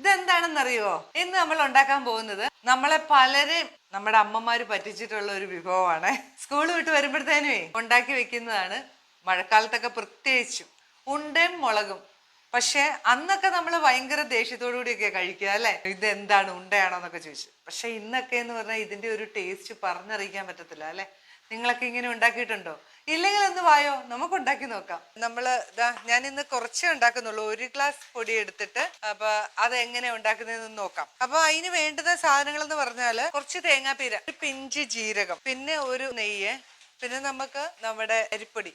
ഇതെന്താണെന്നറിയോ? ഇന്ന് നമ്മൾ ഉണ്ടാക്കാൻ പോകുന്നത് നമ്മളെ പലരെയും നമ്മുടെ അമ്മമാര് പറ്റിച്ചിട്ടുള്ള ഒരു വിഭവമാണ്. സ്കൂൾ വിട്ട് വരുമ്പോഴത്തേനുവേ ഉണ്ടാക്കി വെക്കുന്നതാണ്. മഴക്കാലത്തൊക്കെ പ്രത്യേകിച്ചും ഉണ്ടയും മുളകും. പക്ഷെ അന്നൊക്കെ നമ്മൾ ഭയങ്കര ദേഷ്യത്തോടു കൂടിയൊക്കെ കഴിക്കുക അല്ലെ? ഇത് എന്താണ് ഉണ്ടയാണോ എന്നൊക്കെ ചോദിച്ചു. പക്ഷെ ഇന്നൊക്കെ എന്ന് പറഞ്ഞാൽ ഇതിന്റെ ഒരു ടേസ്റ്റ് പറഞ്ഞറിയിക്കാൻ പറ്റത്തില്ല അല്ലെ? നിങ്ങളൊക്കെ ഇങ്ങനെ ഉണ്ടാക്കിയിട്ടുണ്ടോ? ഇല്ലെങ്കിൽ ഒന്ന് വായോ? നമുക്ക് ഉണ്ടാക്കി നോക്കാം. നമ്മൾ ഞാൻ ഇന്ന് കുറച്ചേ ഉണ്ടാക്കുന്നുള്ളൂ. ഒരു ഗ്ലാസ് പൊടി എടുത്തിട്ട് അപ്പൊ അത് എങ്ങനെ ഉണ്ടാക്കുന്നതെന്ന് നോക്കാം. അപ്പൊ അതിന് വേണ്ടുന്ന സാധനങ്ങൾ എന്ന് പറഞ്ഞാൽ കുറച്ച് തേങ്ങാപ്പീര ഒരു പിഞ്ച് ജീരകം പിന്നെ ഒരു നെയ്യ് പിന്നെ നമുക്ക് നമ്മുടെ അരിപ്പൊടി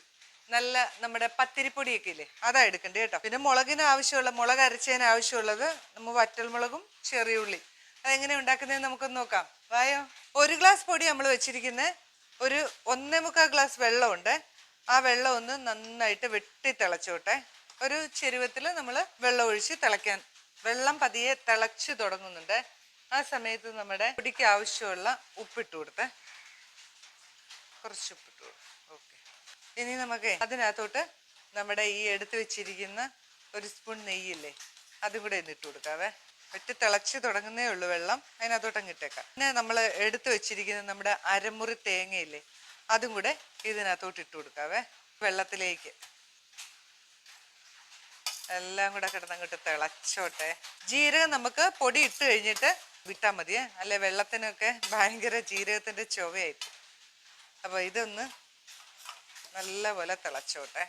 നല്ല നമ്മുടെ പത്തിരിപ്പൊടിയൊക്കെ ഇല്ലേ അതാ എടുക്കണ്ടേ കേട്ടോ. പിന്നെ മുളകിന് ആവശ്യമുള്ള മുളക് അരച്ചതിന് ആവശ്യമുള്ളത് നമ്മൾ വറ്റൽമുളകും ചെറിയ ഉള്ളി. അതെങ്ങനെ ഉണ്ടാക്കുന്നതെന്ന് നമുക്കൊന്ന് നോക്കാം. വായോ? ഒരു ഗ്ലാസ് പൊടി നമ്മൾ വെച്ചിരിക്കുന്നത് ഒരു ഒന്നേ മുക്കാൽ ഗ്ലാസ് വെള്ളമുണ്ട്. ആ വെള്ളം ഒന്ന് നന്നായിട്ട് വെട്ടി തിളച്ചോട്ടെ. ഒരു ചെരുവത്തിൽ നമ്മൾ വെള്ളം ഒഴിച്ച് തിളയ്ക്കാൻ വെള്ളം പതിയെ തിളച്ച് തുടങ്ങുന്നുണ്ട്. ആ സമയത്ത് നമ്മുടെ പൊടിക്ക് ആവശ്യമുള്ള ഉപ്പിട്ട് കൊടുത്തേ. കുറച്ച് ഉപ്പിട്ട് കൊടുക്കും ഓക്കെ. ഇനി നമുക്ക് അതിനകത്തോട്ട് നമ്മുടെ ഈ എടുത്ത് വെച്ചിരിക്കുന്ന ഒരു സ്പൂൺ നെയ്യില്ലേ അതും കൂടെ ഒന്ന് ഇട്ട് കൊടുക്കാവേ. വെട്ടി തിളച്ച് തുടങ്ങുന്നേ ഉള്ളൂ വെള്ളം. അതിനകത്തോട്ട് ഇട്ടേക്കാം. പിന്നെ നമ്മൾ എടുത്തു വെച്ചിരിക്കുന്ന നമ്മുടെ അരമുറി തേങ്ങയില്ലേ അതും കൂടെ ഇതിനകത്തോട്ട് ഇട്ട് കൊടുക്കാവേ. വെള്ളത്തിലേക്ക്. എല്ലാം കൂടെ കിടന്നങ്ങോട്ട് തിളച്ചോട്ടെ. ജീരകം നമുക്ക് പൊടി ഇട്ട് കഴിഞ്ഞിട്ട് വിട്ടാൽ മതിയേ. അല്ലെ വെള്ളത്തിനൊക്കെ ഭയങ്കര ജീരകത്തിന്റെ ചുവയായിട്ട്. അപ്പോൾ ഇതൊന്ന് നല്ലപോലെ തിളച്ചോട്ടെ.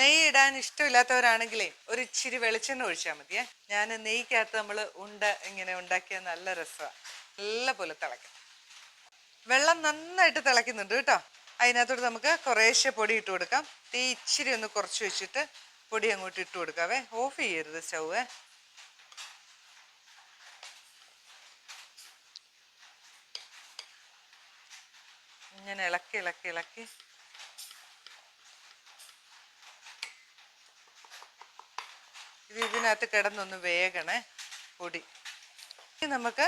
നെയ്യ് ഇടാൻ ഇഷ്ടമില്ലാത്തവരാണെങ്കിലേ ഒരു ഇച്ചിരി വെളിച്ചെണ്ണ ഒഴിച്ചാൽ മതിയേ ഞാൻ നെയ്ക്കകത്ത് നമ്മൾ ഉണ്ട ഇങ്ങനെ ഉണ്ടാക്കിയ നല്ല രസമാണ് നല്ല പോലെ തിളയ്ക്കും. വെള്ളം നന്നായിട്ട് തിളയ്ക്കുന്നുണ്ട് കേട്ടോ. അതിനകത്തോട്ട് നമുക്ക് കുറേശ്ശെ പൊടി ഇട്ട് കൊടുക്കാം. തീ ഇച്ചിരി ഒന്ന് കുറച്ച് വെച്ചിട്ട് പൊടി അങ്ങോട്ട് ഇട്ട് കൊടുക്കാവേ. ഓഫ് ചെയ്യരുത് സ്റ്റൗവേ ഇങ്ങനെ ഇളക്കി ഇളക്കി ഇളക്കി. ഇത് ഇതിനകത്ത് കിടന്നൊന്ന് വേഗണേ പൊടി. നമുക്ക്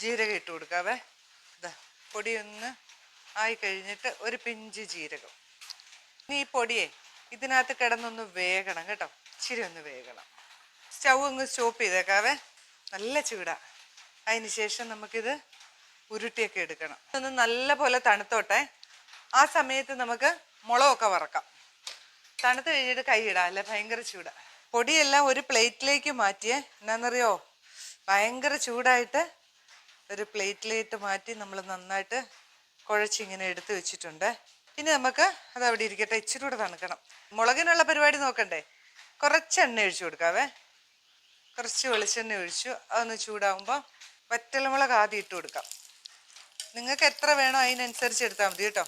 ജീരകം ഇട്ട് കൊടുക്കാവേ. ഇതാ പൊടിയൊന്ന് ആയി കഴിഞ്ഞിട്ട് ഒരു പിഞ്ച് ജീരകം. ഇനി ഈ പൊടിയെ ഇതിനകത്ത് കിടന്നൊന്ന് വേഗണം കേട്ടോ. ഇച്ചിരി ഒന്ന് വേഗണം സ്റ്റൗ ഒന്ന് സ്റ്റോപ്പ് ചെയ്തേക്കാവേ. നല്ല ചൂടാ. അതിന് ശേഷം നമുക്കിത് ഉരുട്ടിയൊക്കെ എടുക്കണം. ഇതൊന്ന് നല്ല പോലെ തണുത്തോട്ടെ. ആ സമയത്ത് നമുക്ക് മുളകൊക്കെ വറക്കാം. തണുത്ത് കഴിഞ്ഞിട്ട് കൈ ഇടാം. അല്ലെ? ഭയങ്കര ചൂടാ. പൊടിയെല്ലാം ഒരു പ്ലേറ്റിലേക്ക് മാറ്റിയേ. എന്നാന്നറിയോ ഭയങ്കര ചൂടായിട്ട് ഒരു പ്ലേറ്റിലേക്ക് മാറ്റി നമ്മൾ നന്നായിട്ട് കുഴച്ചിങ്ങനെ എടുത്തു വെച്ചിട്ടുണ്ട്. ഇനി നമുക്ക് അത് അവിടെ ഇരിക്കട്ടെ ഇച്ചിരി കൂടെ തണുക്കണം. മുളകിനുള്ള പരിപാടി നോക്കണ്ടേ? കുറച്ച് എണ്ണ ഒഴിച്ചു കൊടുക്കാവേ. കുറച്ച് വെളിച്ചെണ്ണ ഒഴിച്ചു. അതൊന്ന് ചൂടാകുമ്പോൾ വറ്റൽമുളക് ആദ്യം ഇട്ട് കൊടുക്കാം. നിങ്ങൾക്ക് എത്ര വേണോ അതിനനുസരിച്ച് എടുത്താൽ മതി കേട്ടോ.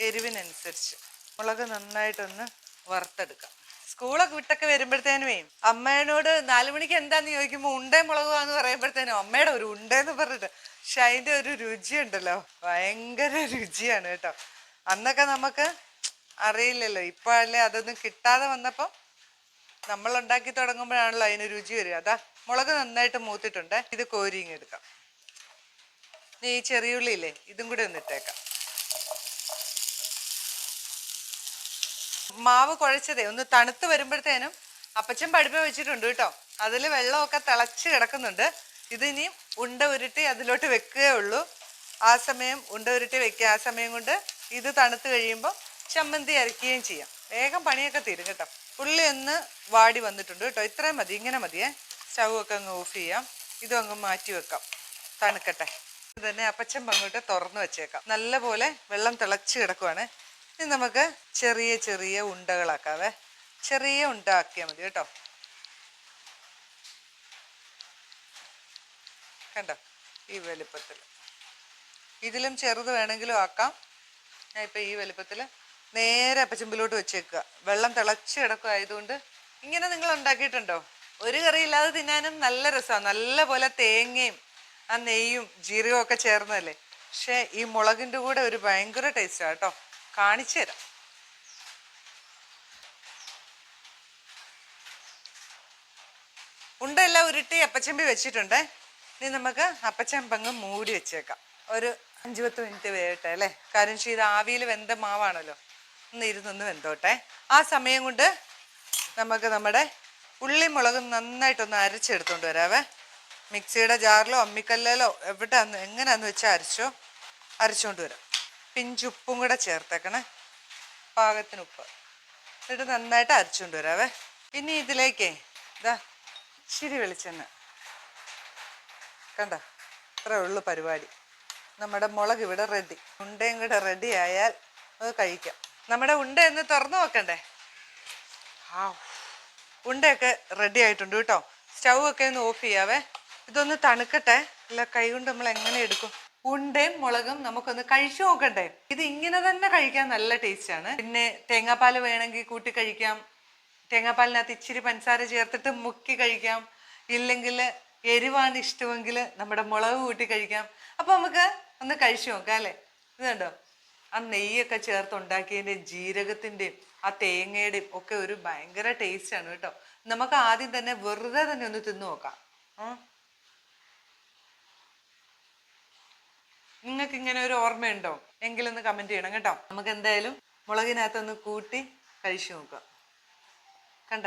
എരിവിനനുസരിച്ച്. മുളക് നന്നായിട്ടൊന്ന് വറുത്തെടുക്കാം. സ്കൂളൊക്കെ വിട്ടൊക്കെ വരുമ്പോഴത്തേനുമേ അമ്മേനോട് നാലു മണിക്ക് എന്താന്ന് ചോദിക്കുമ്പോൾ ഉണ്ടേ മുളകുവാന്ന് പറയുമ്പോഴത്തേനും അമ്മയുടെ ഒരു ഉണ്ടേന്ന് പറഞ്ഞിട്ട്. പക്ഷെ അതിന്റെ ഒരു രുചിയുണ്ടല്ലോ ഭയങ്കര രുചിയാണ് കേട്ടോ. അന്നൊക്കെ നമുക്ക് അറിയില്ലല്ലോ. ഇപ്പോഴല്ലേ അതൊന്നും കിട്ടാതെ വന്നപ്പോൾ നമ്മൾ ഉണ്ടാക്കി തുടങ്ങുമ്പോഴാണല്ലോ അതിന് രുചി വരിക. അതാ മുളക് നന്നായിട്ട് മൂത്തിട്ടുണ്ട്. ഇത് കോരിങ് എടുക്കാം. ഇനി ഈ ചെറിയുള്ളിയില്ലേ ഇതും കൂടി ഒന്ന് ഇട്ടേക്കാം. മാവ് കുഴച്ചതേ. ഒന്ന് തണുത്ത് വരുമ്പോഴത്തേനും അപ്പച്ചൻ പഠിപ്പ വെച്ചിട്ടുണ്ട് കേട്ടോ. അതിൽ വെള്ളമൊക്കെ തിളച്ച് കിടക്കുന്നുണ്ട്. ഇത് ഇനിയും ഉണ്ട ഉരുട്ടി അതിലോട്ട് വെക്കുകയേ ഉള്ളൂ. ആ സമയം ഉണ്ട ഉരുട്ടി വെക്കുക. ആ സമയം കൊണ്ട് ഇത് തണുത്ത് കഴിയുമ്പോൾ ചമ്മന്തി അരക്കുകയും ചെയ്യാം. വേഗം പണിയൊക്കെ തീരും കേട്ടോ. ഉള്ളി ഒന്ന് വാടി വന്നിട്ടുണ്ട് കേട്ടോ. ഇത്രയും മതി. ഇങ്ങനെ മതിയേ. സ്റ്റൗ ഒക്കെ അങ്ങ് ഓഫ് ചെയ്യാം. ഇതും അങ്ങ് മാറ്റി വെക്കാം. തണുക്കട്ടെ. തന്നെ അപ്പച്ചൻ പങ്ങോട്ട് തുറന്നു വെച്ചേക്കാം. നല്ലപോലെ വെള്ളം തിളച്ച് കിടക്കുവാണ്. ഇനി നമുക്ക് ചെറിയ ചെറിയ ഉണ്ടകളാക്കാവേ. ചെറിയ ഉണ്ട ആക്കിയാൽ മതി കേട്ടോ. കണ്ടോ? ഈ വലിപ്പത്തിൽ. ഇതിലും ചെറുത് വേണമെങ്കിലും ആക്കാം. ഞാൻ ഇപ്പം ഈ വലിപ്പത്തിൽ നേരെ അപ്പച്ചമ്പിലോട്ട് വെച്ചേക്കുക. വെള്ളം തിളച്ച് കിടക്കുമായതുകൊണ്ട് ഇങ്ങനെ നിങ്ങൾ ഉണ്ടാക്കിയിട്ടുണ്ടോ? ഒരു കറി ഇല്ലാതെ തിന്നാനും നല്ല രസമാണ് നല്ല പോലെ തേങ്ങയും ആ നെയ്യും ജീരകവും ഒക്കെ ചേർന്നതല്ലേ? പക്ഷേ ഈ മുളകിന്റെ കൂടെ ഒരു ഭയങ്കര ടേസ്റ്റാണ് കേട്ടോ. കാണിച്ചു തരാം. ഉണ്ടെല്ലാം ഉരുട്ടി അപ്പച്ചമ്പി വെച്ചിട്ടുണ്ട്. ഇനി നമുക്ക് അപ്പച്ചമ്പങ്ങ് മൂടി വെച്ചേക്കാം. ഒരു അഞ്ച് പത്ത് മിനിറ്റ് വേട്ടെ അല്ലേ? കാര്യം വെച്ചാൽ ഇത് ആവിയിൽ വെന്ത മാവാണല്ലോ. ഒന്ന് ഇരുന്നൊന്ന് വെന്തോട്ടെ. ആ സമയം കൊണ്ട് നമുക്ക് നമ്മുടെ ഉള്ളി മുളക് നന്നായിട്ടൊന്ന് അരച്ചെടുത്തോണ്ട് വരാവേ. മിക്സിയുടെ ജാറിലോ അമ്മിക്കല്ലിലോ എവിടെയാന്ന് എങ്ങനെയാന്ന് വെച്ചാൽ അരച്ചോ? അരച്ചോണ്ട് വരാം. പിഞ്ചുപ്പും കൂടെ ചേർത്തേക്കണേ. പാകത്തിന് ഉപ്പ് എന്നിട്ട് നന്നായിട്ട് അരച്ചുകൊണ്ട് വരാവേ. ഇനി ഇതിലേക്കേ ഇതാ ഇച്ചിരി വെളിച്ചെണ്ണ. കണ്ട? ഇത്രേ ഉള്ളു പരിപാടി. നമ്മുടെ മുളക് ഇവിടെ റെഡി ഉണ്ടയും കൂടെ റെഡി ആയാൽ അത് കഴിക്കാം. നമ്മുടെ ഉണ്ട എന്ന് തുറന്നു നോക്കണ്ടേ? ആ ഉണ്ടയൊക്കെ റെഡി ആയിട്ടുണ്ട് കേട്ടോ. സ്റ്റൗ ഒക്കെ ഒന്ന് ഓഫ് ചെയ്യാവേ. ഇതൊന്ന് തണുക്കട്ടെ. അല്ല കൈ കൊണ്ട് നമ്മൾ എങ്ങനെ എടുക്കും? ഉണ്ടയും മുളകും നമുക്കൊന്ന് കഴിച്ചു നോക്കണ്ടേ? ഇത് ഇങ്ങനെ തന്നെ കഴിക്കാൻ നല്ല ടേസ്റ്റ് ആണ് പിന്നെ തേങ്ങാപ്പാൽ വേണമെങ്കിൽ കൂട്ടി കഴിക്കാം. തേങ്ങാപ്പാലിനകത്ത് ഇച്ചിരി പഞ്ചസാര ചേർത്തിട്ട് മുക്കി കഴിക്കാം. ഇല്ലെങ്കിൽ എരിവാണ് ഇഷ്ടമെങ്കിൽ നമ്മുടെ മുളക് കൂട്ടി കഴിക്കാം. അപ്പൊ നമുക്ക് ഒന്ന് കഴിച്ചു നോക്കാം അല്ലേ? ഇതുണ്ടോ ആ നെയ്യൊക്കെ ചേർത്ത് ഉണ്ടാക്കിയതിന്റെയും ജീരകത്തിന്റെയും ആ തേങ്ങയുടെയും ഒക്കെ ഒരു ഭയങ്കര ടേസ്റ്റ് ആണ് കേട്ടോ. നമുക്ക് ആദ്യം തന്നെ വെറുതെ തന്നെ ഒന്ന് തിന്നു നോക്കാം. നിങ്ങൾക്ക് ഇങ്ങനെ ഒരു ഓർമ്മയുണ്ടോ? എങ്കിലൊന്ന് കമന്റ് ചെയ്യണം കേട്ടോ. നമുക്ക് എന്തായാലും മുളകിനകത്തൊന്ന് കൂട്ടി കഴിച്ചു നോക്കാം കണ്ട?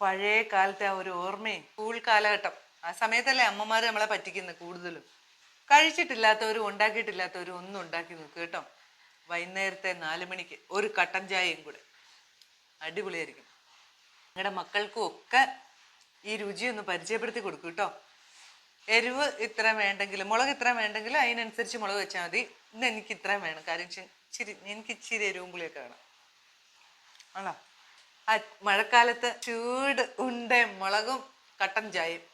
പഴയ കാലത്തെ ആ ഒരു ഓർമ്മയും സ്കൂൾ കാലഘട്ടം. ആ സമയത്തല്ലേ അമ്മമാർ നമ്മളെ പറ്റിക്കുന്നത് കൂടുതലും. കഴിച്ചിട്ടില്ലാത്തവരും ഉണ്ടാക്കിയിട്ടില്ലാത്തവരും ഒന്നും ഉണ്ടാക്കി നോക്ക് കേട്ടോ. വൈകുന്നേരത്തെ നാല് മണിക്ക് ഒരു കട്ടൻ ചായയും കൂടെ. അടിപൊളിയായിരിക്കും. നിങ്ങളുടെ മക്കൾക്കും ഒക്കെ ഈ രുചിയൊന്ന് പരിചയപ്പെടുത്തി കൊടുക്കും കേട്ടോ. എരിവ് ഇത്ര വേണ്ടെങ്കിൽ മുളക് ഇത്ര വേണ്ടെങ്കിൽ അതിനനുസരിച്ച് മുളക് വെച്ചാൽ മതി. ഇന്ന് എനിക്ക് ഇത്രയും വേണം. കാര്യം ഇച്ചിരി എനിക്ക് ഇച്ചിരി എരിവും പുളിയൊക്കെ വേണം. ആണോ? ആ മഴക്കാലത്ത് ചൂട് ഉണ്ട് മുളകും കട്ടൻ ചായയും.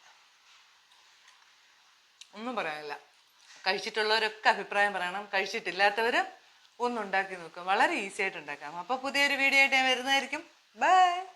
ഒന്നും പറയാനില്ല. കഴിച്ചിട്ടുള്ളവരൊക്കെ അഭിപ്രായം പറയണം. കഴിച്ചിട്ടില്ലാത്തവർ ഒന്നുണ്ടാക്കി നോക്കുക. വളരെ ഈസി ആയിട്ട് ഉണ്ടാക്കാം. അപ്പോൾ പുതിയൊരു വീഡിയോ ആയിട്ട് ഞാൻ വരുന്നതായിരിക്കും. ബൈ.